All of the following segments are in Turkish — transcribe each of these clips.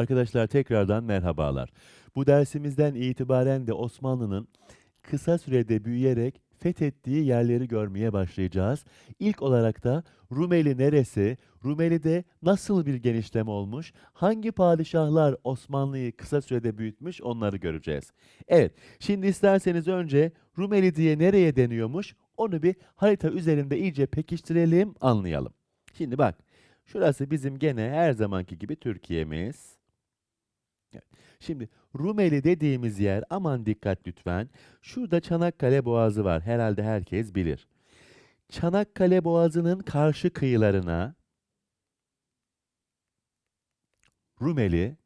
Arkadaşlar tekrardan merhabalar. Bu dersimizden itibaren de Osmanlı'nın kısa sürede büyüyerek fethettiği yerleri görmeye başlayacağız. İlk olarak da Rumeli neresi, Rumeli'de nasıl bir genişleme olmuş, hangi padişahlar Osmanlı'yı kısa sürede büyütmüş onları göreceğiz. Evet, şimdi isterseniz önce Rumeli diye nereye deniyormuş onu bir harita üzerinde iyice pekiştirelim, anlayalım. Şimdi bak, şurası bizim gene her zamanki gibi Türkiye'miz. Şimdi Rumeli dediğimiz yer aman dikkat lütfen. Şurada Çanakkale Boğazı var. Herhalde herkes bilir. Çanakkale Boğazı'nın karşı kıyılarına Rumeli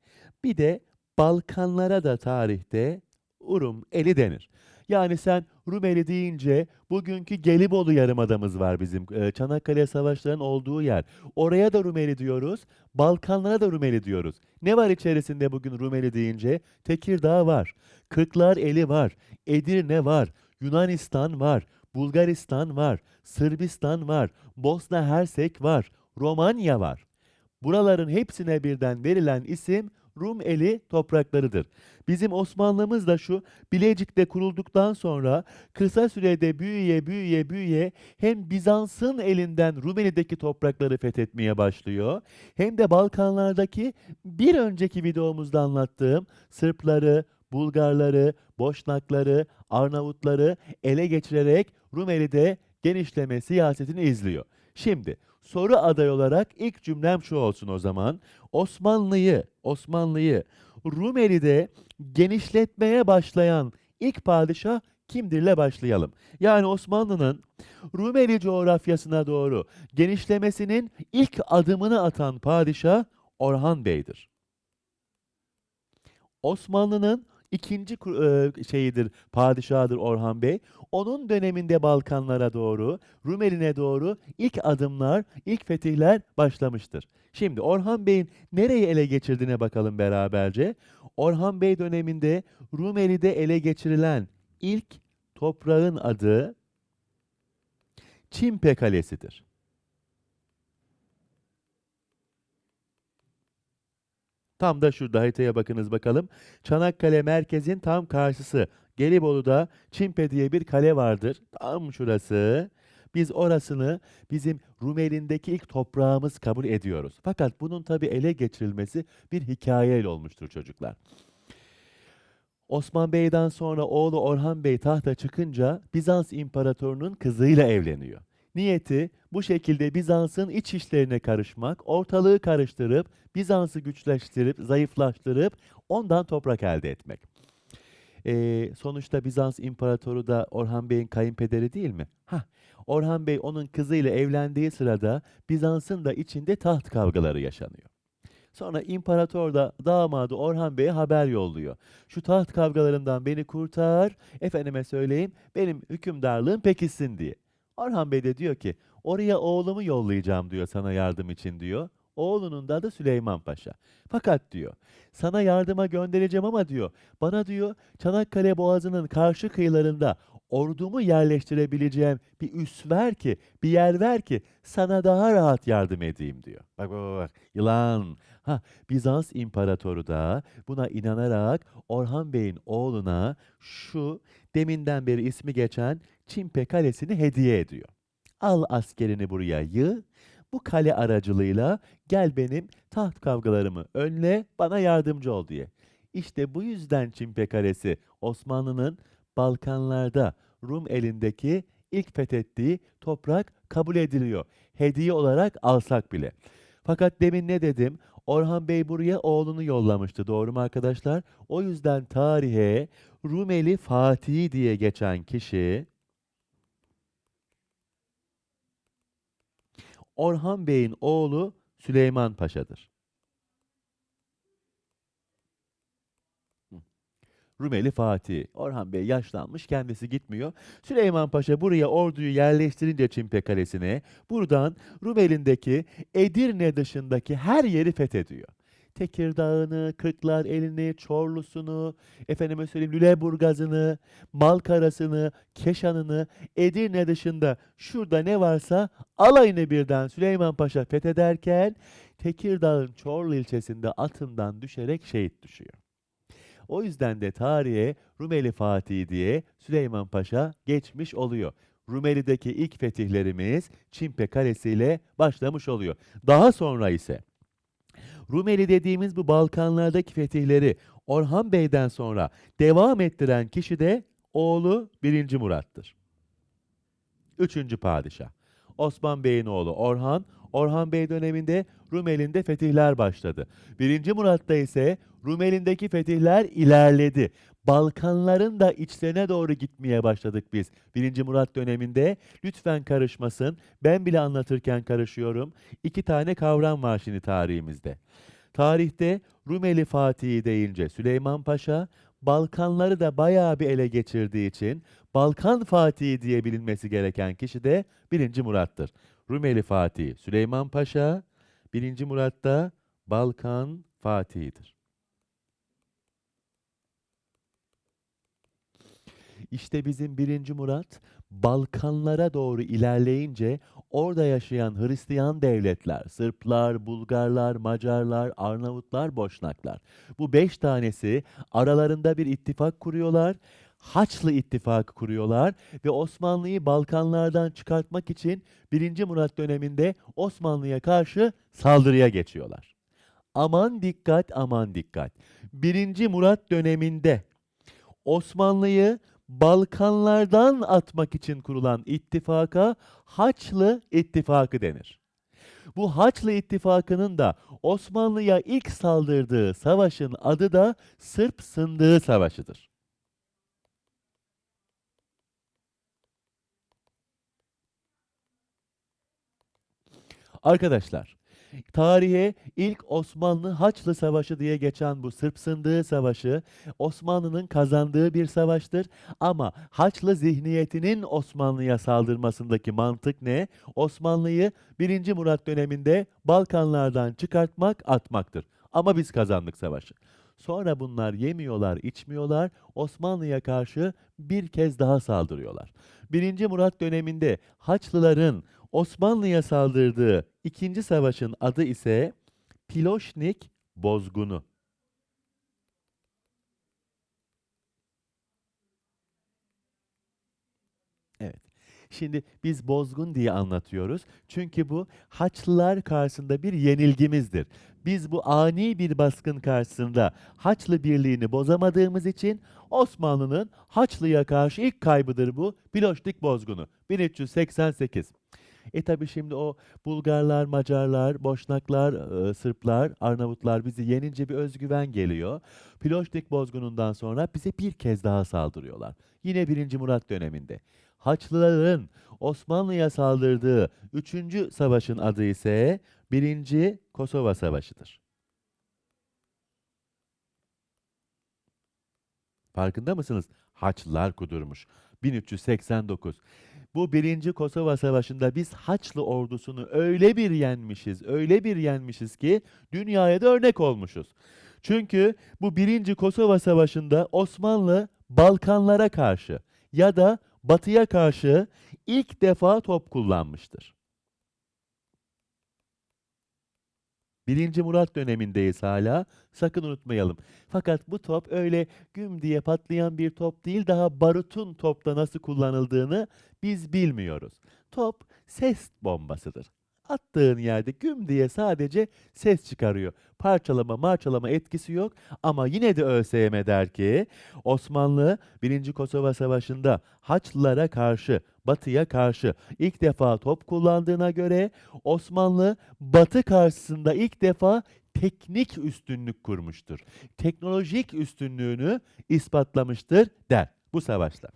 bir de Balkanlara da tarihte Urumeli denir. Yani sen Rumeli deyince bugünkü Gelibolu Yarımadamız var bizim. e, Çanakkale Savaşları'nın olduğu yer. Oraya da Rumeli diyoruz. Balkanlara da Rumeli diyoruz. Ne var içerisinde bugün Rumeli deyince? Tekirdağ var. Kırklar Eli var. Edirne var. Yunanistan var. Bulgaristan var. Sırbistan var. Bosna Hersek var. Romanya var. Buraların hepsine birden verilen isim Rumeli topraklarıdır. Bizim Osmanlımız da şu Bilecik'te kurulduktan sonra kısa sürede büyüye büyüye büyüye hem Bizans'ın elinden Rumeli'deki toprakları fethetmeye başlıyor hem de Balkanlardaki bir önceki videomuzda anlattığım Sırpları, Bulgarları, Boşnakları, Arnavutları ele geçirerek Rumeli'de genişleme siyasetini izliyor. Şimdi soru aday olarak ilk cümlem şu olsun o zaman. Osmanlı'yı, Osmanlı'yı Rumeli'de genişletmeye başlayan ilk padişah kimdirle başlayalım. Yani Osmanlı'nın Rumeli coğrafyasına doğru genişlemesinin ilk adımını atan padişah Orhan Bey'dir. Osmanlı'nın ikinci şeyidir, padişahıdır Orhan Bey. Onun döneminde Balkanlara doğru, Rumeli'ne doğru ilk adımlar, ilk fetihler başlamıştır. Şimdi Orhan Bey'in nereyi ele geçirdiğine bakalım beraberce. Orhan Bey döneminde Rumeli'de ele geçirilen ilk toprağın adı Çimpe Kalesi'dir. Tam da şurada haritaya bakınız bakalım. Çanakkale merkezin tam karşısı. Gelibolu'da Çimpe diye bir kale vardır. Tam şurası. Biz orasını bizim Rumeli'ndeki ilk toprağımız kabul ediyoruz. Fakat bunun tabi ele geçirilmesi bir hikayeyle olmuştur çocuklar. Osman Bey'den sonra oğlu Orhan Bey tahta çıkınca Bizans İmparatorunun kızıyla evleniyor. Niyeti bu şekilde Bizans'ın iç işlerine karışmak, ortalığı karıştırıp Bizans'ı güçleştirip, zayıflaştırıp ondan toprak elde etmek. Ee, sonuçta Bizans İmparatoru da Orhan Bey'in kayınpederi değil mi? Hah, Orhan Bey onun kızıyla evlendiği sırada Bizans'ın da içinde taht kavgaları yaşanıyor. Sonra imparator da damadı Orhan Bey'e haber yolluyor. Şu taht kavgalarından beni kurtar, efendime söyleyeyim benim hükümdarlığım pekişsin diye. Orhan Bey de diyor ki oraya oğlumu yollayacağım diyor sana yardım için diyor. Oğlunun da adı Süleyman Paşa. Fakat diyor sana yardıma göndereceğim ama diyor bana diyor Çanakkale Boğazı'nın karşı kıyılarında ordumu yerleştirebileceğim bir üs ver ki, bir yer ver ki sana daha rahat yardım edeyim diyor. Bak bak bak, yılan. Ha, Bizans İmparatoru da buna inanarak Orhan Bey'in oğluna şu deminden beri ismi geçen Çimpe Kalesi'ni hediye ediyor. Al askerini buraya yığ, bu kale aracılığıyla gel benim taht kavgalarımı önle, bana yardımcı ol diye. İşte bu yüzden Çimpe Kalesi Osmanlı'nın Balkanlarda Rum elindeki ilk fethettiği toprak kabul ediliyor. Hediye olarak alsak bile. Fakat demin ne dedim? Orhan Bey buraya oğlunu yollamıştı. Doğru mu arkadaşlar? O yüzden tarihe Rumeli Fatih diye geçen kişi Orhan Bey'in oğlu Süleyman Paşa'dır. Rumeli Fatih. Orhan Bey yaşlanmış, kendisi gitmiyor. Süleyman Paşa buraya orduyu yerleştirince Çimpe Kalesi'ne, buradan Rumeli'ndeki Edirne dışındaki her yeri fethediyor. Tekirdağ'ını, Kırklar elini, Çorlu'sunu, efendime söyleyeyim Lüleburgaz'ını, Malkara'sını, Keşan'ını, Edirne dışında şurada ne varsa alayını birden Süleyman Paşa fethederken Tekirdağ'ın Çorlu ilçesinde atından düşerek şehit düşüyor. O yüzden de tarihe Rumeli Fatih diye Süleyman Paşa geçmiş oluyor. Rumeli'deki ilk fetihlerimiz Çimpe Kalesi ile başlamış oluyor. Daha sonra ise Rumeli dediğimiz bu Balkanlardaki fetihleri Orhan Bey'den sonra devam ettiren kişi de oğlu 1. Murat'tır. Üçüncü padişah. Osman Bey'in oğlu Orhan, Orhan Bey döneminde Rumeli'nde fetihler başladı. 1. Murat'ta ise Rumeli'ndeki fetihler ilerledi. Balkanların da içlerine doğru gitmeye başladık biz. 1. Murat döneminde lütfen karışmasın. Ben bile anlatırken karışıyorum. İki tane kavram var şimdi tarihimizde. Tarihte Rumeli Fatih'i deyince Süleyman Paşa, Balkanları da bayağı bir ele geçirdiği için Balkan Fatihi diye bilinmesi gereken kişi de 1. Murat'tır. Rumeli Fatih Süleyman Paşa, 1. Murat da Balkan Fatih'idir. İşte bizim 1. Murat Balkanlara doğru ilerleyince orada yaşayan Hristiyan devletler, Sırplar, Bulgarlar, Macarlar, Arnavutlar, Boşnaklar. Bu beş tanesi aralarında bir ittifak kuruyorlar. Haçlı ittifak kuruyorlar ve Osmanlı'yı Balkanlardan çıkartmak için 1. Murat döneminde Osmanlı'ya karşı saldırıya geçiyorlar. Aman dikkat, aman dikkat. 1. Murat döneminde Osmanlı'yı Balkanlardan atmak için kurulan ittifaka Haçlı İttifakı denir. Bu Haçlı İttifakı'nın da Osmanlı'ya ilk saldırdığı savaşın adı da Sırp Sındığı Savaşı'dır. Arkadaşlar, tarihe ilk Osmanlı Haçlı Savaşı diye geçen bu Sırp Sındığı Savaşı Osmanlı'nın kazandığı bir savaştır. Ama Haçlı zihniyetinin Osmanlı'ya saldırmasındaki mantık ne? Osmanlı'yı 1. Murat döneminde Balkanlardan çıkartmak, atmaktır. Ama biz kazandık savaşı. Sonra bunlar yemiyorlar, içmiyorlar. Osmanlı'ya karşı bir kez daha saldırıyorlar. 1. Murat döneminde Haçlıların Osmanlı'ya saldırdığı ikinci savaşın adı ise Piloşnik Bozgunu. Evet. Şimdi biz bozgun diye anlatıyoruz. Çünkü bu Haçlılar karşısında bir yenilgimizdir. Biz bu ani bir baskın karşısında Haçlı birliğini bozamadığımız için Osmanlı'nın Haçlı'ya karşı ilk kaybıdır bu Piloşnik bozgunu 1388. E tabi şimdi o Bulgarlar, Macarlar, Boşnaklar, e, Sırplar, Arnavutlar bizi yenince bir özgüven geliyor. Piloşnik bozgunundan sonra bize bir kez daha saldırıyorlar. Yine 1. Murat döneminde. Haçlıların Osmanlı'ya saldırdığı 3. savaşın adı ise 1. Kosova Savaşı'dır. Farkında mısınız? Haçlılar kudurmuş. 1389. Bu birinci Kosova Savaşı'nda biz Haçlı ordusunu öyle bir yenmişiz, öyle bir yenmişiz ki dünyaya da örnek olmuşuz. Çünkü bu birinci Kosova Savaşı'nda Osmanlı Balkanlara karşı ya da Batı'ya karşı ilk defa top kullanmıştır. Birinci Murat dönemindeyiz hala. Sakın unutmayalım. Fakat bu top öyle güm diye patlayan bir top değil. Daha barutun topta nasıl kullanıldığını biz bilmiyoruz. Top ses bombasıdır. Attığın yerde güm diye sadece ses çıkarıyor. Parçalama marçalama etkisi yok ama yine de ÖSYM der ki Osmanlı 1. Kosova Savaşı'nda Haçlılara karşı, Batı'ya karşı ilk defa top kullandığına göre Osmanlı Batı karşısında ilk defa teknik üstünlük kurmuştur. Teknolojik üstünlüğünü ispatlamıştır der bu savaşta.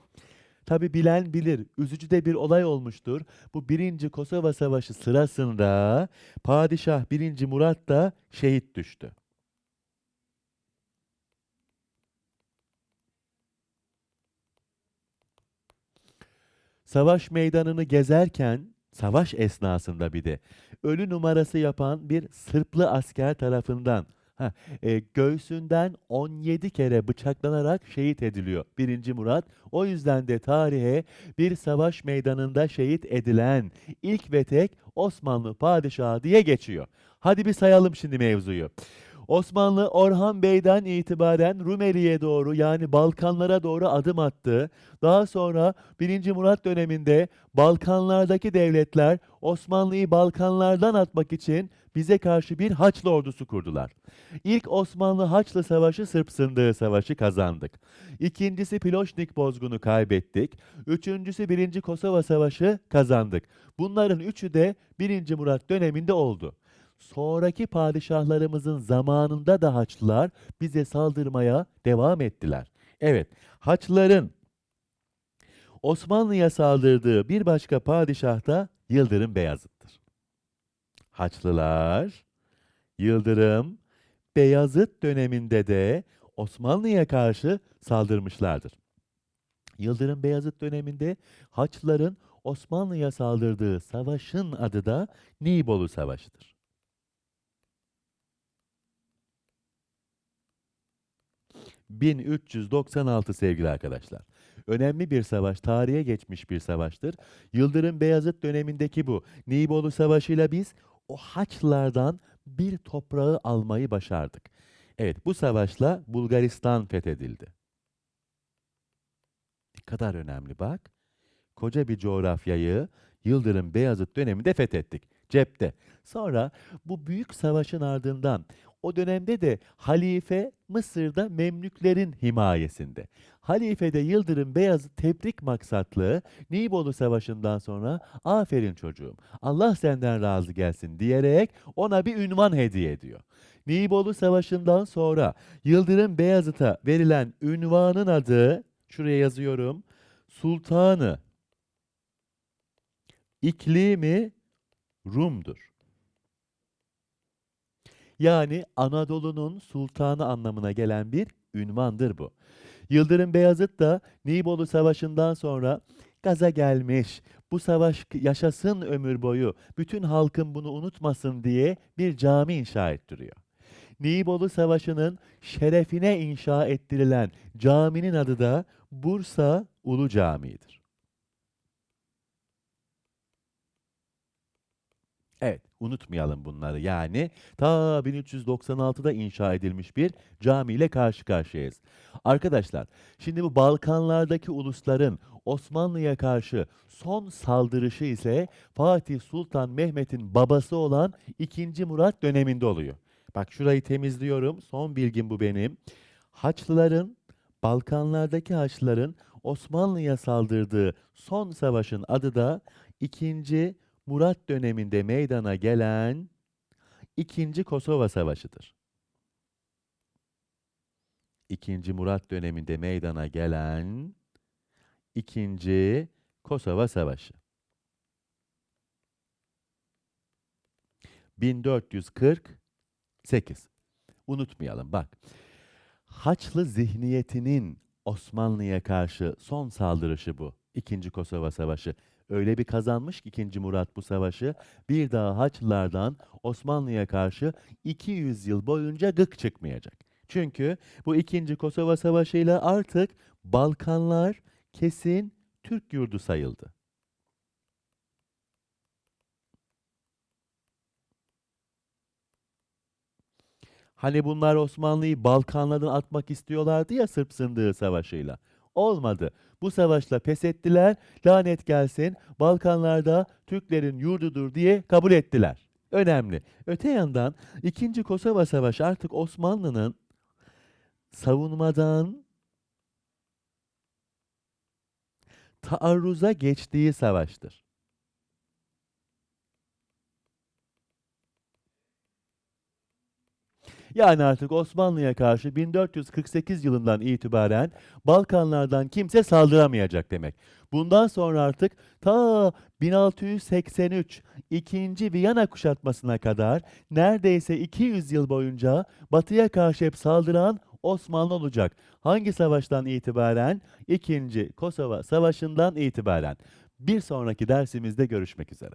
Tabi bilen bilir, üzücü de bir olay olmuştur. Bu birinci Kosova Savaşı sırasında Padişah 1. Murat da şehit düştü. Savaş meydanını gezerken, savaş esnasında bir de ölü numarası yapan bir Sırplı asker tarafından Ha, e, göğsünden 17 kere bıçaklanarak şehit ediliyor 1. Murat. O yüzden de tarihe bir savaş meydanında şehit edilen ilk ve tek Osmanlı padişahı diye geçiyor. Hadi bir sayalım şimdi mevzuyu. Osmanlı Orhan Bey'den itibaren Rumeli'ye doğru yani Balkanlara doğru adım attı. Daha sonra 1. Murat döneminde Balkanlardaki devletler Osmanlı'yı Balkanlardan atmak için bize karşı bir Haçlı ordusu kurdular. İlk Osmanlı Haçlı Savaşı Sırp Sındığı Savaşı kazandık. İkincisi Ploşnik bozgunu kaybettik. Üçüncüsü 1. Kosova Savaşı kazandık. Bunların üçü de 1. Murat döneminde oldu. Sonraki padişahlarımızın zamanında da Haçlılar bize saldırmaya devam ettiler. Evet, Haçlıların Osmanlı'ya saldırdığı bir başka padişah da Yıldırım Beyazıt'tır. Haçlılar, Yıldırım, Beyazıt döneminde de Osmanlı'ya karşı saldırmışlardır. Yıldırım Beyazıt döneminde Haçlıların Osmanlı'ya saldırdığı savaşın adı da Nibolu Savaşı'dır. ...1396 sevgili arkadaşlar. Önemli bir savaş, tarihe geçmiş bir savaştır. Yıldırım Beyazıt dönemindeki bu Nibolu Savaşı'yla biz o Haçlılardan bir toprağı almayı başardık. Evet, bu savaşla Bulgaristan fethedildi. Ne kadar önemli bak. Koca bir coğrafyayı Yıldırım Beyazıt döneminde fethettik. Cepte. Sonra bu büyük savaşın ardından o dönemde de halife Mısır'da Memlüklerin himayesinde. Halife de Yıldırım Beyazıt tebrik maksatlı Nibolu Savaşı'ndan sonra aferin çocuğum Allah senden razı gelsin diyerek ona bir ünvan hediye ediyor. Nibolu Savaşı'ndan sonra Yıldırım Beyazıt'a verilen ünvanın adı şuraya yazıyorum Sultanı İklimi Rum'dur. Yani Anadolu'nun sultanı anlamına gelen bir ünvandır bu. Yıldırım Beyazıt da Nibolu Savaşı'ndan sonra gaza gelmiş, bu savaş yaşasın ömür boyu, bütün halkın bunu unutmasın diye bir cami inşa ettiriyor. Nibolu Savaşı'nın şerefine inşa ettirilen caminin adı da Bursa Ulu Camii'dir. Evet, unutmayalım bunları. Yani ta 1396'da inşa edilmiş bir cami ile karşı karşıyayız. Arkadaşlar, şimdi bu Balkanlardaki ulusların Osmanlı'ya karşı son saldırışı ise Fatih Sultan Mehmet'in babası olan 2. Murat döneminde oluyor. Bak şurayı temizliyorum. Son bilgim bu benim. Haçlıların, Balkanlardaki Haçlıların Osmanlı'ya saldırdığı son savaşın adı da 2. Murat döneminde meydana gelen İkinci Kosova Savaşı'dır. İkinci Murat döneminde meydana gelen İkinci Kosova Savaşı. 1448. Unutmayalım bak. Haçlı zihniyetinin Osmanlı'ya karşı son saldırışı bu. İkinci Kosova Savaşı. Öyle bir kazanmış ki 2. Murat bu savaşı bir daha Haçlılardan Osmanlı'ya karşı 200 yıl boyunca gık çıkmayacak. Çünkü bu 2. Kosova Savaşı'yla artık Balkanlar kesin Türk yurdu sayıldı. Hani bunlar Osmanlı'yı Balkanlardan atmak istiyorlardı ya Sırp Sındığı Savaşı'yla. Olmadı. Bu savaşla pes ettiler. Lanet gelsin. Balkanlarda Türklerin yurdudur diye kabul ettiler. Önemli. Öte yandan 2. Kosova Savaşı artık Osmanlı'nın savunmadan taarruza geçtiği savaştır. Yani artık Osmanlı'ya karşı 1448 yılından itibaren Balkanlardan kimse saldıramayacak demek. Bundan sonra artık ta 1683 2. Viyana kuşatmasına kadar neredeyse 200 yıl boyunca Batı'ya karşı hep saldıran Osmanlı olacak. Hangi savaştan itibaren? 2. Kosova Savaşı'ndan itibaren. Bir sonraki dersimizde görüşmek üzere.